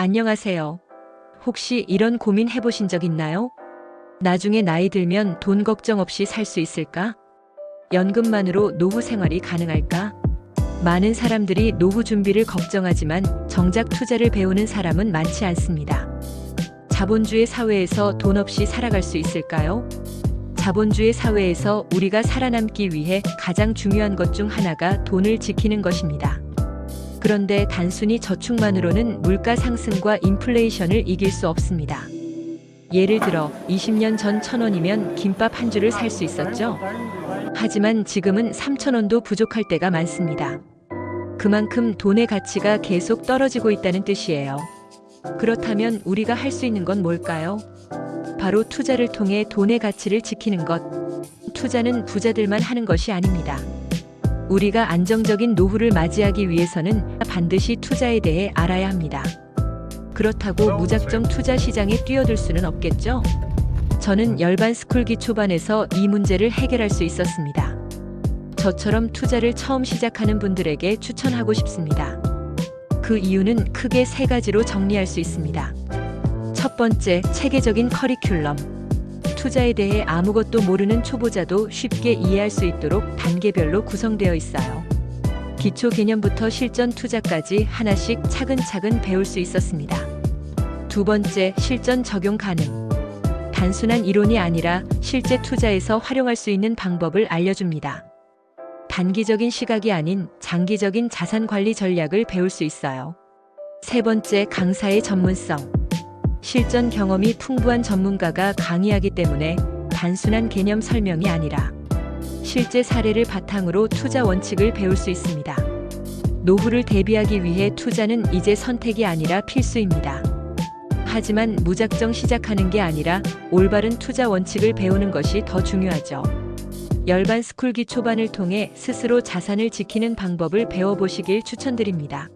안녕하세요. 혹시 이런 고민 해보신 적 있나요? 나중에 나이 들면 돈 걱정 없이 살 수 있을까? 연금만으로 노후 생활이 가능할까? 많은 사람들이 노후 준비를 걱정하지만 정작 투자를 배우는 사람은 많지 않습니다. 자본주의 사회에서 돈 없이 살아갈 수 있을까요? 자본주의 사회에서 우리가 살아남기 위해 가장 중요한 것 중 하나가 돈을 지키는 것입니다. 그런데 단순히 저축만으로는 물가 상승과 인플레이션을 이길 수 없습니다. 예를 들어 20년 전 천원이면 김밥 한 줄을 살 수 있었죠. 하지만 지금은 3천원도 부족할 때가 많습니다. 그만큼 돈의 가치가 계속 떨어지고 있다는 뜻이에요. 그렇다면 우리가 할 수 있는 건 뭘까요? 바로 투자를 통해 돈의 가치를 지키는 것. 투자는 부자들만 하는 것이 아닙니다. 우리가 안정적인 노후를 맞이하기 위해서는 반드시 투자에 대해 알아야 합니다. 그렇다고 무작정 투자 시장에 뛰어들 수는 없겠죠? 저는 열반 스쿨기 초반에서 이 문제를 해결할 수 있었습니다. 저처럼 투자를 처음 시작하는 분들에게 추천하고 싶습니다. 그 이유는 크게 세 가지로 정리할 수 있습니다. 첫 번째, 체계적인 커리큘럼. 투자에 대해 아무것도 모르는 초보자도 쉽게 이해할 수 있도록 단계별로 구성되어 있어요. 기초 개념부터 실전 투자까지 하나씩 차근차근 배울 수 있었습니다. 두 번째, 실전 적용 가능. 단순한 이론이 아니라 실제 투자에서 활용할 수 있는 방법을 알려줍니다. 단기적인 시각이 아닌 장기적인 자산 관리 전략을 배울 수 있어요. 세 번째, 강사의 전문성. 실전 경험이 풍부한 전문가가 강의하기 때문에 단순한 개념 설명이 아니라 실제 사례를 바탕으로 투자 원칙을 배울 수 있습니다. 노후를 대비하기 위해 투자는 이제 선택이 아니라 필수입니다. 하지만 무작정 시작하는 게 아니라 올바른 투자 원칙을 배우는 것이 더 중요하죠. 열반 스쿨기 초반을 통해 스스로 자산을 지키는 방법을 배워보시길 추천드립니다.